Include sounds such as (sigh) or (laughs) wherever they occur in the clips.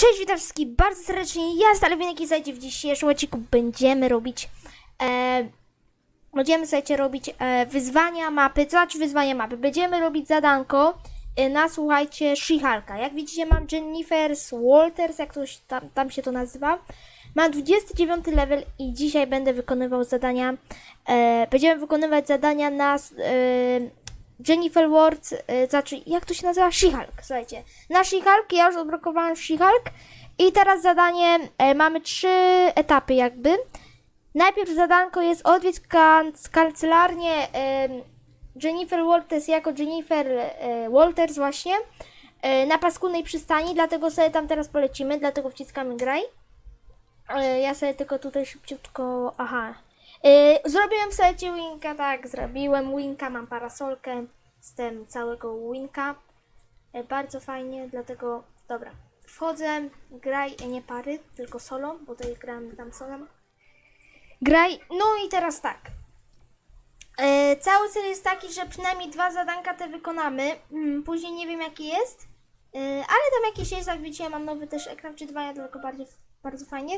Cześć, witam wszystkich bardzo serdecznie. Ja Stalewinek i zajdzie w dzisiejszym odcinku będziemy robić e, będziemy słuchajcie robić e, wyzwania mapy, to znaczy wyzwania mapy. Będziemy robić zadanko e, na słuchajcie She-Hulka. Jak widzicie mam Jennifer Walters, jak to tam, tam się to nazywa. Mam 29 level i dzisiaj będę wykonywał zadania. E, będziemy wykonywać zadania na e, Jennifer Ward, e, znaczy jak to się nazywa? She-Hulk, słuchajcie. Na She-Hulk, ja już odblokowałem She-Hulk i teraz zadanie, e, mamy trzy etapy jakby. Najpierw zadanko jest odwiedź kan kancelarnię Jennifer Walters jako Jennifer e, Walters właśnie e, na paskudnej przystani, dlatego sobie tam teraz polecimy, dlatego wciskamy graj. Ja sobie tylko tutaj szybciutko. Aha. E, Zrobiłem sobie winka, tak, zrobiłem winka, mam parasolkę z tym całego winka. E, Bardzo fajnie, dlatego dobra. Wchodzę, graj, e, nie pary, tylko solo, bo tutaj grałem tam solo. Graj, no i teraz tak. E, cały cel jest taki, że przynajmniej dwa zadanka te wykonamy. Mm, później nie wiem jaki jest, e, ale tam jakieś jest, jak widzicie, mam nowy też ekran wczytywania, tylko bardziej, bardzo fajnie.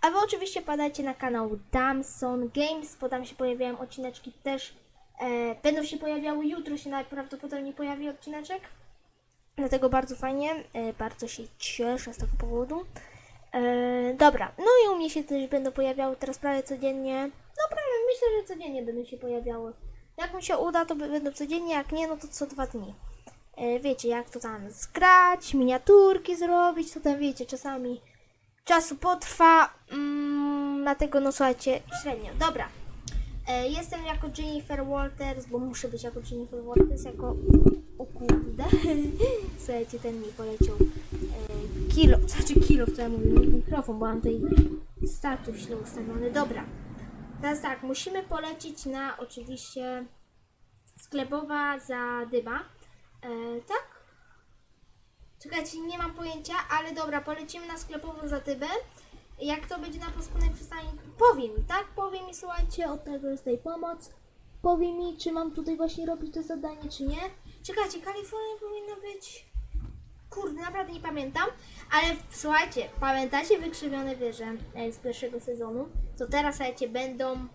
A wy oczywiście padajcie na kanał Damson Games, bo tam się pojawiają odcineczki też. E, będą się pojawiały jutro, się najprawdopodobniej pojawi odcineczek. Dlatego bardzo fajnie, e, bardzo się cieszę z tego powodu. E, dobra, no i u mnie się też będą pojawiały teraz prawie codziennie. No prawie myślę, że codziennie będą się pojawiały. Jak mi się uda, to będą codziennie, jak nie, no to co dwa dni. E, wiecie, jak to tam zgrać, miniaturki zrobić, to tam wiecie, czasami czasu potrwa, mm, dlatego no słuchajcie, średnio. Dobra. E, jestem jako Jennifer Walters, bo muszę być jako Jennifer Walters, jako... O kurde. (laughs) Słuchajcie, ten mi poleciał e, kilo, znaczy kilo, co ja mówię, mikrofon, bo mam tutaj status źle ustawiony. Dobra. Teraz tak, musimy polecić na oczywiście sklepowa za dyba. E, tak? Czekajcie, nie mam pojęcia, ale dobra, polecimy na sklepową zatybę. Jak to będzie na paskudnej przystani, powie mi, tak? Powie mi, słuchajcie, od tego jest tej pomoc. Powie mi, czy mam tutaj właśnie robić to zadanie, czy nie. Czekajcie, Kalifornia powinna być... Kurde, naprawdę nie pamiętam, ale słuchajcie, pamiętacie wykrzywione wieże e, z pierwszego sezonu? To teraz, słuchajcie, będą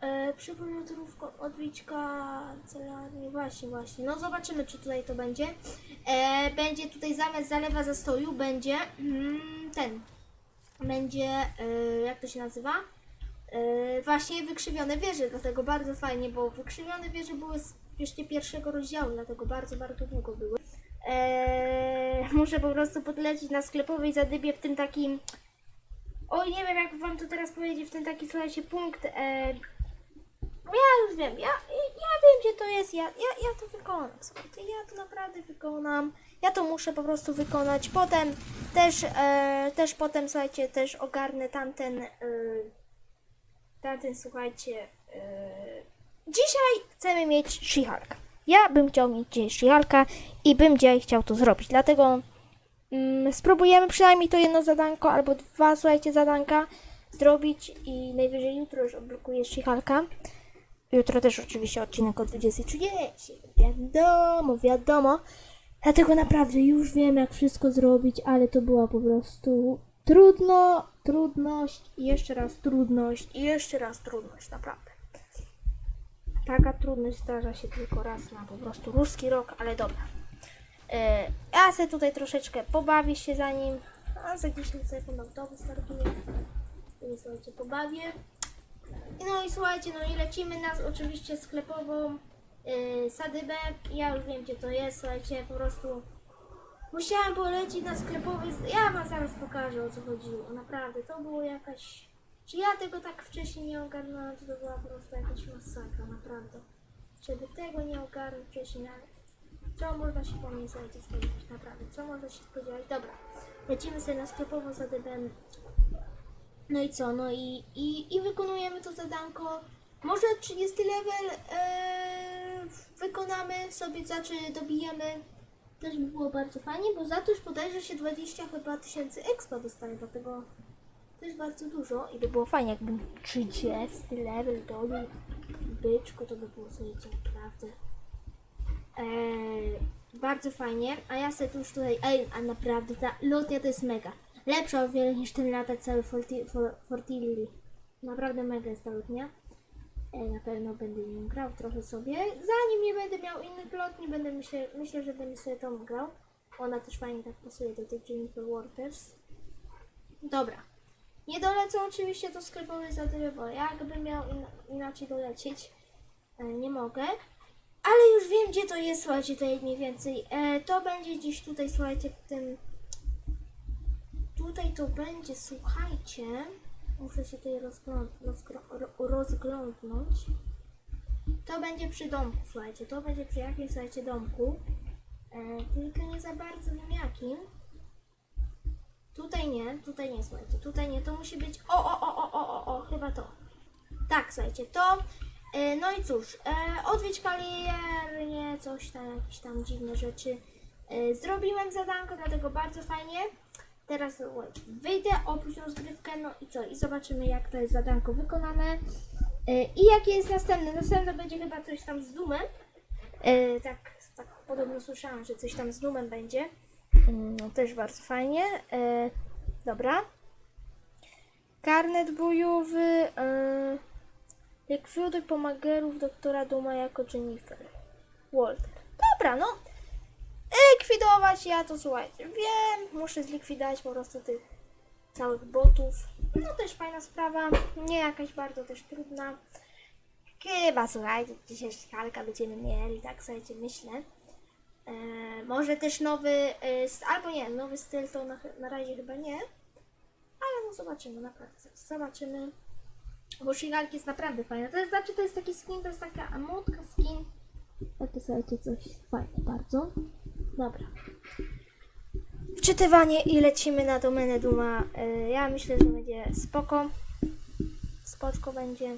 E, Przypomniaturówka, odbićka, celarnie, właśnie, właśnie. No zobaczymy, czy tutaj to będzie. E, będzie tutaj zamiast zalewa zastoju, będzie mm, ten. Będzie, e, jak to się nazywa? E, właśnie wykrzywione wieże, dlatego bardzo fajnie, bo wykrzywione wieże były z jeszcze pierwszego rozdziału, dlatego bardzo, bardzo długo były. E, muszę po prostu podlecieć na sklepowej zadybie w tym takim Oj, nie wiem jak wam to teraz powiedzieć, w ten taki, słuchajcie, punkt. E, ja już wiem, ja, ja wiem gdzie to jest, ja, ja, ja to wykonam, słuchajcie, ja to naprawdę wykonam. Ja to muszę po prostu wykonać. Potem też, e, też potem, słuchajcie, też ogarnę tamten, e, tamten, słuchajcie, e, dzisiaj chcemy mieć She-Hulka. Ja bym chciał mieć dzisiaj She-Hulka i bym dzisiaj chciał to zrobić, dlatego mm, spróbujemy przynajmniej to jedno zadanko albo dwa, słuchajcie, zadanka zrobić i najwyżej jutro już odblokuję She-Hulka. Jutro też oczywiście odcinek o 20.30. Wiadomo, wiadomo. Dlatego naprawdę już wiem jak wszystko zrobić, ale to była po prostu trudno, trudność i jeszcze raz trudność i jeszcze raz trudność, naprawdę. Taka trudność zdarza się tylko raz na po prostu ruski rok, ale dobra. E, ja sobie tutaj troszeczkę pobawię się za nim, a za 10 sekund autobus startuje. Więc słuchajcie, pobawię. No i słuchajcie, no i lecimy na oczywiście sklepową yy, sadybę. Ja już wiem gdzie to jest, słuchajcie, po prostu musiałam polecieć na sklepowy. Ja wam zaraz pokażę o co chodziło. Naprawdę, to było jakaś. Czy ja tego tak wcześniej nie ogarnęłam, to, to była po prostu jakaś masakra, naprawdę. Żeby tego nie ogarnąć wcześniej. Co można się po mnie słuchajcie spodziewać, naprawdę, co można się spodziewać. Dobra, lecimy sobie na sklepową zadybę. No i co? No i, i, i wykonujemy to zadanko. Może 30 level e, wykonamy sobie, znaczy dobijemy. Też by było bardzo fajnie, bo za to już podejrzę się 20 chyba tysięcy expa dostanę, dlatego też bardzo dużo i by było fajnie, jakbym 30 level dolił byczku, to by było słuchajcie naprawdę. Eee, Bardzo fajnie. A ja sobie już tutaj. Ej, a naprawdę ta lotnia to jest mega. Lepsza o wiele niż ten lata cały Forti, for, Fortilli. Naprawdę mega jest ta lotnia. E, na pewno będę ją grał trochę sobie. Zanim nie będę miał innych lotni, będę myślę, myślę, że będę sobie tą grał. Ona też fajnie tak pasuje do tych Juniper Waters. Dobra. Nie dolecą oczywiście do sklepowej zadymy, bo jakbym miał in- inaczej dolecieć, e, nie mogę. Ale już wiem, gdzie to jest, słuchajcie, tutaj mniej więcej. E, to będzie gdzieś tutaj, słuchajcie, w tym... Tutaj to będzie, słuchajcie... Muszę się tutaj rozglądnąć. To będzie przy domku, słuchajcie. To będzie przy jakimś, słuchajcie, domku. E, tylko nie za bardzo wiem jakim. Tutaj nie, tutaj nie, słuchajcie. Tutaj nie, to musi być... O, o, o, o, o, o, o chyba to. Tak, słuchajcie, to... E, no i cóż, e, odwiedź kariernie, coś tam, jakieś tam dziwne rzeczy. E, zrobiłem zadanko, dlatego bardzo fajnie. Teraz wyjdę, opuść rozgrywkę, no i co? I zobaczymy, jak to jest zadanko wykonane. E, I jakie jest następne? Następne będzie chyba coś tam z dumem. E, tak, tak podobno słyszałam, że coś tam z dumem będzie. Mm, No też bardzo fajnie. E, dobra. Karnet bojowy. Likwiduj pomagerów doktora Duma jako Jennifer. Walter. Dobra, no. Likwidować ja to słuchajcie. Wiem, muszę zlikwidować po prostu tych całych botów. No też fajna sprawa. Nie jakaś bardzo też trudna. Chyba słuchajcie, dzisiaj kalka będziemy mieli, tak słuchajcie, myślę. E, może też nowy, e, albo nie, nowy styl to na, na razie chyba nie. Ale no zobaczymy, naprawdę. Zobaczymy. Bo Shigalki jest naprawdę fajna. To jest, znaczy, to jest taki skin, to jest taka amutka skin. Takie słuchajcie, coś fajne bardzo. Dobra. Wczytywanie i lecimy na domenę Duma. E, Ja myślę, że będzie spoko. Spoczko będzie.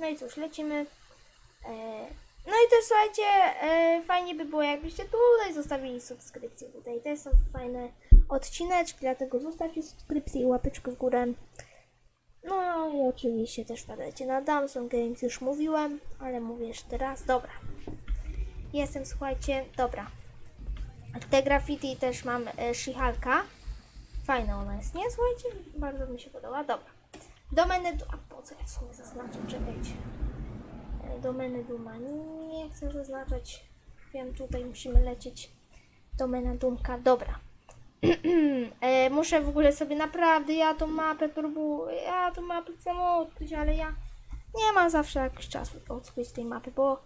No i cóż, lecimy. E, No i też słuchajcie, e, fajnie by było jakbyście tutaj zostawili subskrypcję. Tutaj też są fajne odcineczki, dlatego zostawcie subskrypcję i łapeczkę w górę. No i oczywiście też wpadajcie na Damson Games, już mówiłem, ale mówię jeszcze raz. Dobra. Jestem, słuchajcie, dobra. Te graffiti też mam e, Shihalka. Fajna ona jest, nie? Słuchajcie, bardzo mi się podoba. Dobra. Domeny... Du- A po co ja w sumie zaznaczam? Czekajcie. E, Domeny Duma. Nie chcę zaznaczać. Wiem, tutaj musimy lecieć. Domena Dumka. Dobra. (clears throat) e, muszę w ogóle sobie naprawdę, ja tą mapę próbuję, ja tą mapę chcę odkryć, ale ja nie mam zawsze jakiś czasu odkryć tej mapy, bo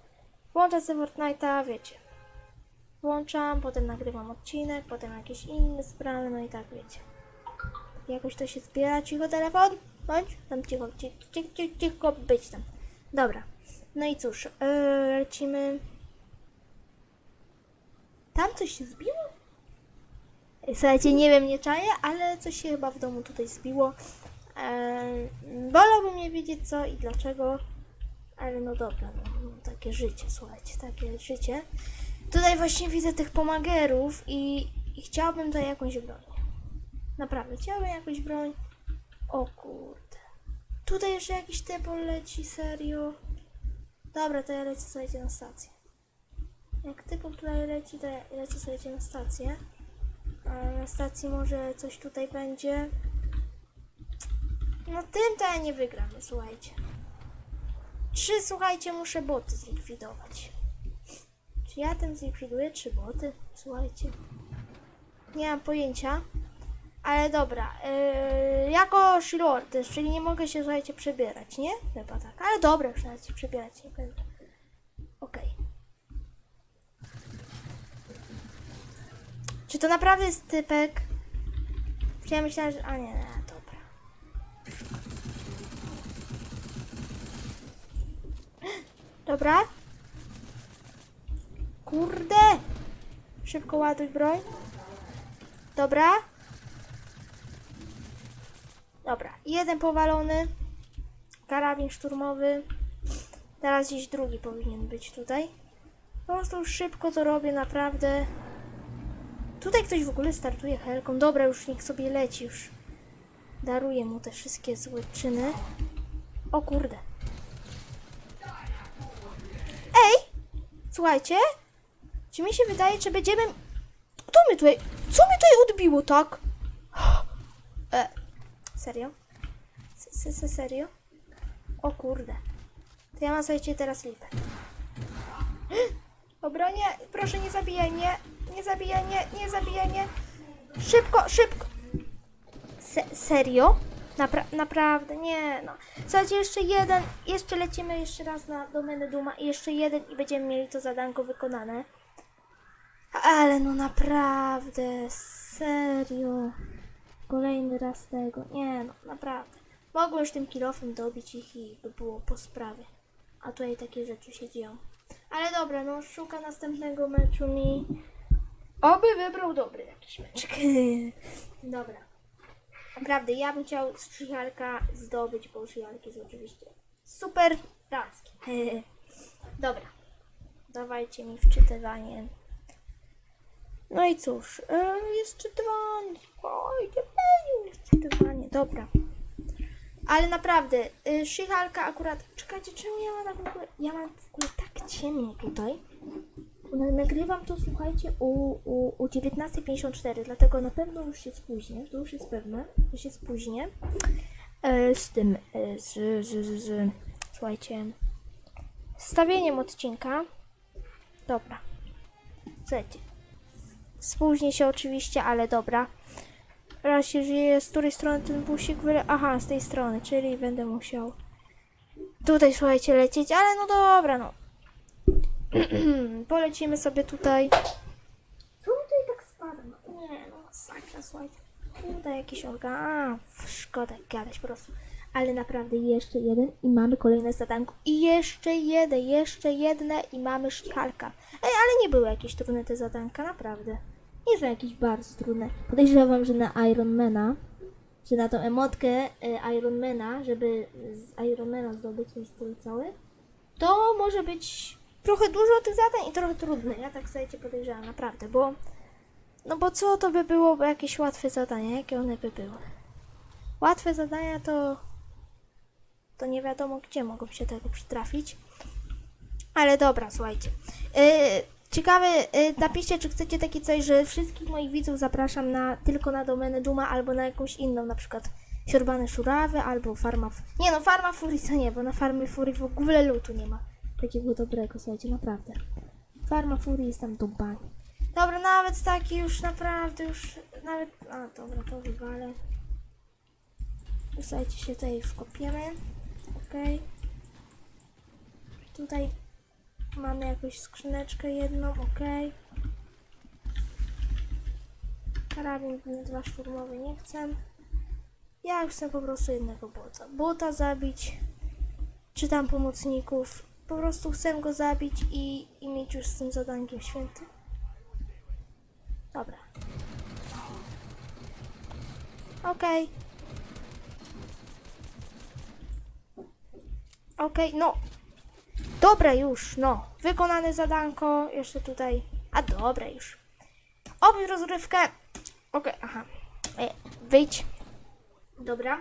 włączam sobie Fortnite'a, wiecie. Włączam, potem nagrywam odcinek, potem jakieś inne sprawy, no i tak wiecie. Jakoś to się zbiera, cicho telefon, bądź tam cicho, cicho, cicho, cicho, być tam. Dobra, no i cóż, yy, lecimy. Tam coś się zbiło? Słuchajcie, nie wiem, nie czaję, ale coś się chyba w domu tutaj zbiło. Eee, wolałbym nie wiedzieć co i dlaczego, ale no dobra, no, takie życie, słuchajcie, takie życie. Tutaj właśnie widzę tych pomagerów i, i chciałbym tutaj jakąś broń. Naprawdę, chciałbym jakąś broń. O kurde. Tutaj jeszcze jakiś tepol leci, serio. Dobra, to ja lecę, słuchajcie, na stację. Jak typol tutaj leci, to ja lecę, słuchajcie, na stację. A na stacji może coś tutaj będzie. No tym to ja nie wygram, no słuchajcie. Trzy, słuchajcie, muszę boty zlikwidować. Czy ja tym zlikwiduję trzy boty? Słuchajcie. Nie mam pojęcia. Ale dobra. Yy, jako Shilord czyli nie mogę się, słuchajcie, przebierać, nie? Chyba tak. Ale dobra, już nawet się przebierać nie będę. Okej. Czy to naprawdę jest typek? Czy ja myślałam, że... A nie, nie, dobra. Kurde! Szybko ładuj broń. Dobra. Dobra, jeden powalony. Karabin szturmowy. Teraz gdzieś drugi powinien być tutaj. Po prostu szybko to robię, naprawdę. Tutaj ktoś w ogóle startuje helką. Dobra, już niech sobie leci już. Daruję mu te wszystkie złe czyny. O kurde. Słuchajcie. Czy mi się wydaje, że będziemy... Co my tutaj... Co mi tutaj odbiło, tak? (gasps) E, serio? Se, se, serio? O kurde. To ja mam, słuchajcie, teraz lipę. (gasps) Dobra, nie, proszę nie zabijaj mnie. Nie zabijaj mnie, nie zabijaj mnie. Szybko, szybko. Se, serio? Napra naprawdę, nie no. Słuchajcie, jeszcze jeden, jeszcze lecimy jeszcze raz na domenę Duma i jeszcze jeden i będziemy mieli to zadanko wykonane. Ale no naprawdę, serio. Kolejny raz tego. Nie no, naprawdę. Mogłem już tym kilofem dobić ich i by było po sprawie. A tutaj takie rzeczy się dzieją. Ale dobra, no szuka następnego meczu mi. Oby wybrał dobry jakiś mecz. (laughs) dobra. Naprawdę, ja bym chciał z zdobyć, bo Szychalk jest oczywiście super damski. (laughs) dobra. Dawajcie mi wczytywanie. No i cóż, e, jest czytywanie. Oj, nie jest czytywanie. Dobra. Ale naprawdę, y, Szychalka akurat. Czekajcie, czemu ja mam tak. Ja mam w ogóle tak ciemno tutaj. Na- Nagrywam to, słuchajcie, u, u, u 19.54, dlatego na pewno już się spóźnię. To już jest pewne, że się spóźnię. E, z tym, e, z, z, z, z, słuchajcie, stawieniem odcinka. Dobra. Słuchajcie. Spóźnię się oczywiście, ale dobra. Raz się żyje, z której strony ten busik wyle... Aha, z tej strony, czyli będę musiał tutaj, słuchajcie, lecieć, ale no dobra, no. (clears throat) Polecimy sobie tutaj. Co tutaj tak spada? No, nie, no, sakra, słuchajcie. Tutaj jakieś organ. A, szkoda gadać po prostu. Ale naprawdę jeszcze jeden i mamy kolejne zadanko. I jeszcze jeden, jeszcze jedne i mamy sztichalka. Ej, ale nie były jakieś trudne te zadanka, naprawdę. Nie są jakieś bardzo trudne. Podejrzewam, że na Ironmana, że na tą emotkę e, Ironmana, żeby z Ironmana zdobyć ten styl cały, to może być trochę dużo tych zadań i trochę trudne. Ja tak cię podejrzewam, naprawdę, bo no bo co to by było, jakieś łatwe zadania, jakie one by były? Łatwe zadania to to nie wiadomo gdzie mogą się tego przytrafić. Ale dobra, słuchajcie. Yy, ciekawe, yy, napiszcie, czy chcecie takie coś, że wszystkich moich widzów zapraszam na tylko na domenę Duma albo na jakąś inną, na przykład Siorbane Szurawy albo Farma... Nie no, Farma Fury to nie, bo na Farmie Fury w ogóle lutu nie ma. Takiego dobrego, słuchajcie, naprawdę. Farma Fury jest tam dumpanie. Dobra, nawet taki już naprawdę, już nawet... A, dobra, to wywalę. Słuchajcie, się tutaj wkopiemy. Okej. Tutaj mamy jakąś skrzyneczkę jedną, okej. Karabin dwa szturmowy nie chcę. Ja chcę po prostu jednego bota. Bota zabić, czy tam pomocników. Po prostu chcę go zabić i, i mieć już z tym zadankiem święty. Dobra. Okej. Okej, no. Dobra już, no. Wykonane zadanko. Jeszcze tutaj. A dobra już. Obróć rozrywkę. Okej, aha. E, wyjdź. Dobra.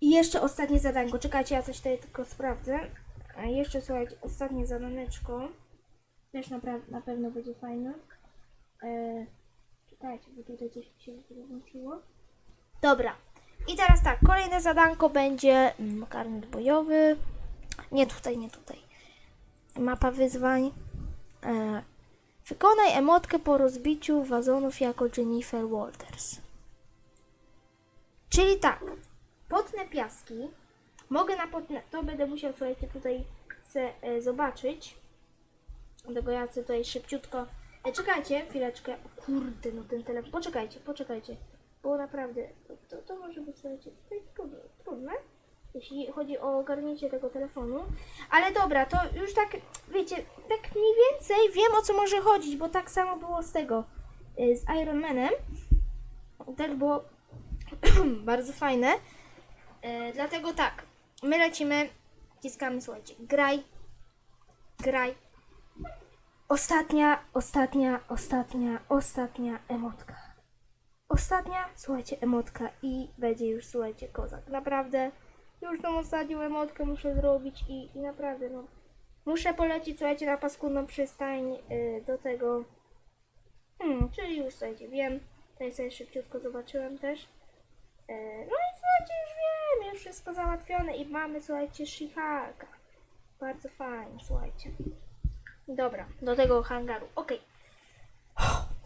I jeszcze ostatnie zadanko. Czekajcie, ja coś tutaj tylko sprawdzę. Jeszcze słuchajcie, ostatnie zadaneczko. Też naprawdę na pewno będzie fajne. E, czekajcie, bo tutaj coś się włączyło. Dobra. I teraz tak, kolejne zadanko będzie mm, karnet bojowy. Nie tutaj, nie tutaj. Mapa wyzwań. E, wykonaj emotkę po rozbiciu wazonów jako Jennifer Walters. Czyli tak, potnę piaski. Mogę na to będę musiał, słuchajcie, tutaj chcę e, zobaczyć. Dlatego ja chcę tutaj szybciutko. E, czekajcie, chwileczkę. O kurde, no ten telefon. Poczekajcie, poczekajcie. Bo naprawdę, to, to, może być, słuchajcie, trudne, trudne, jeśli chodzi o ogarnięcie tego telefonu. Ale dobra, to już tak, wiecie, tak mniej więcej wiem o co może chodzić, bo tak samo było z tego, y, z Iron Manem. Tak było (clears throat) bardzo fajne. Y, dlatego tak, my lecimy, wciskamy, słuchajcie, graj, graj. Ostatnia, ostatnia, ostatnia, ostatnia emotka. Ostatnia, słuchajcie, emotka i będzie już, słuchajcie, kozak. Naprawdę, już tą ostatnią emotkę muszę zrobić i, i naprawdę, no, Muszę polecić, słuchajcie, na paskudną przystań y, do tego. Hmm, czyli już słuchajcie, wiem. Tutaj sobie szybciutko zobaczyłem też. E, No i słuchajcie, wszystko załatwione i mamy, słuchajcie, Shihaka. Bardzo fajnie, słuchajcie. Dobra, do tego hangaru. Okej.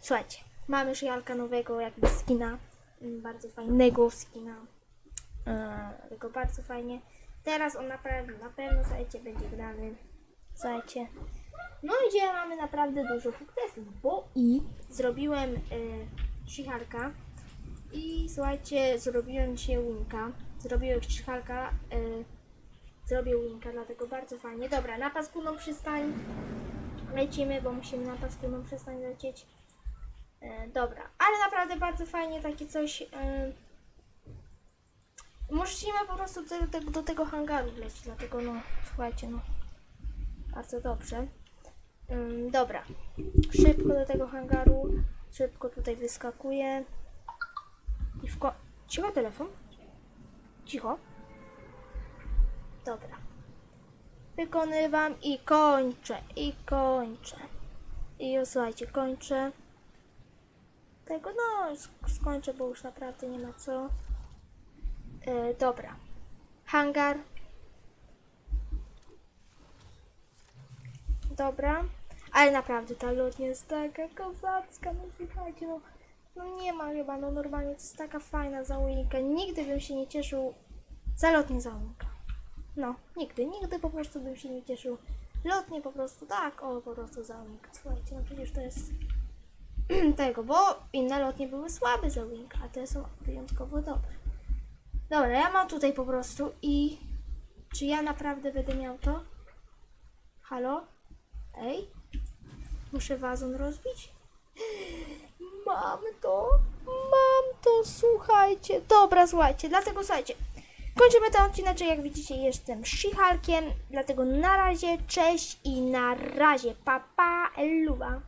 Słuchajcie, mamy Shihalka nowego jakby skina. mm, Bardzo fajnego skina. E, Tego bardzo fajnie. Teraz on naprawdę, na pewno, słuchajcie, będzie grany. Słuchajcie. No gdzie mamy naprawdę dużo sukcesów, bo i zrobiłem y, i słuchajcie, zrobiłem dzisiaj Winka. Zrobiłem Shihalka, y, zrobię Winka, dlatego bardzo fajnie. Dobra, na paskudną przystań lecimy, bo musimy na paskudną przystań lecieć. Y, dobra, ale naprawdę bardzo fajnie takie coś. Y, musimy po prostu do, do, do tego hangaru lecieć, dlatego no, słuchajcie, no. Bardzo dobrze. Dobra. Szybko do tego hangaru. Szybko tutaj wyskakuję. I w ko... Cicho telefon? Cicho. Dobra. Wykonywam i kończę. I kończę. I słuchajcie, kończę. Tego, no, sk- skończę, bo już naprawdę nie ma co. Yy, dobra. Hangar. Dobra. Ale naprawdę ta lotnia jest taka kozacka, no słuchajcie, no, no nie ma chyba, no normalnie to jest taka fajna załójka. Nigdy bym się nie cieszył za lotnię załójka. No, nigdy, nigdy po prostu bym się nie cieszył. Lotnie po prostu tak, o po prostu załójka. Słuchajcie, no przecież to jest (clears throat) tego, bo inne lotnie były słabe załójka, a te są wyjątkowo dobre. Dobra, ja mam tutaj po prostu i czy ja naprawdę będę miał to? Halo? Ej, muszę wazon rozbić. Mam to, mam to, słuchajcie. Dobra, słuchajcie, dlatego słuchajcie. Kończymy ten odcinek, jak widzicie jestem Shihalkiem, dlatego na razie, cześć i na razie, papa, eluwa.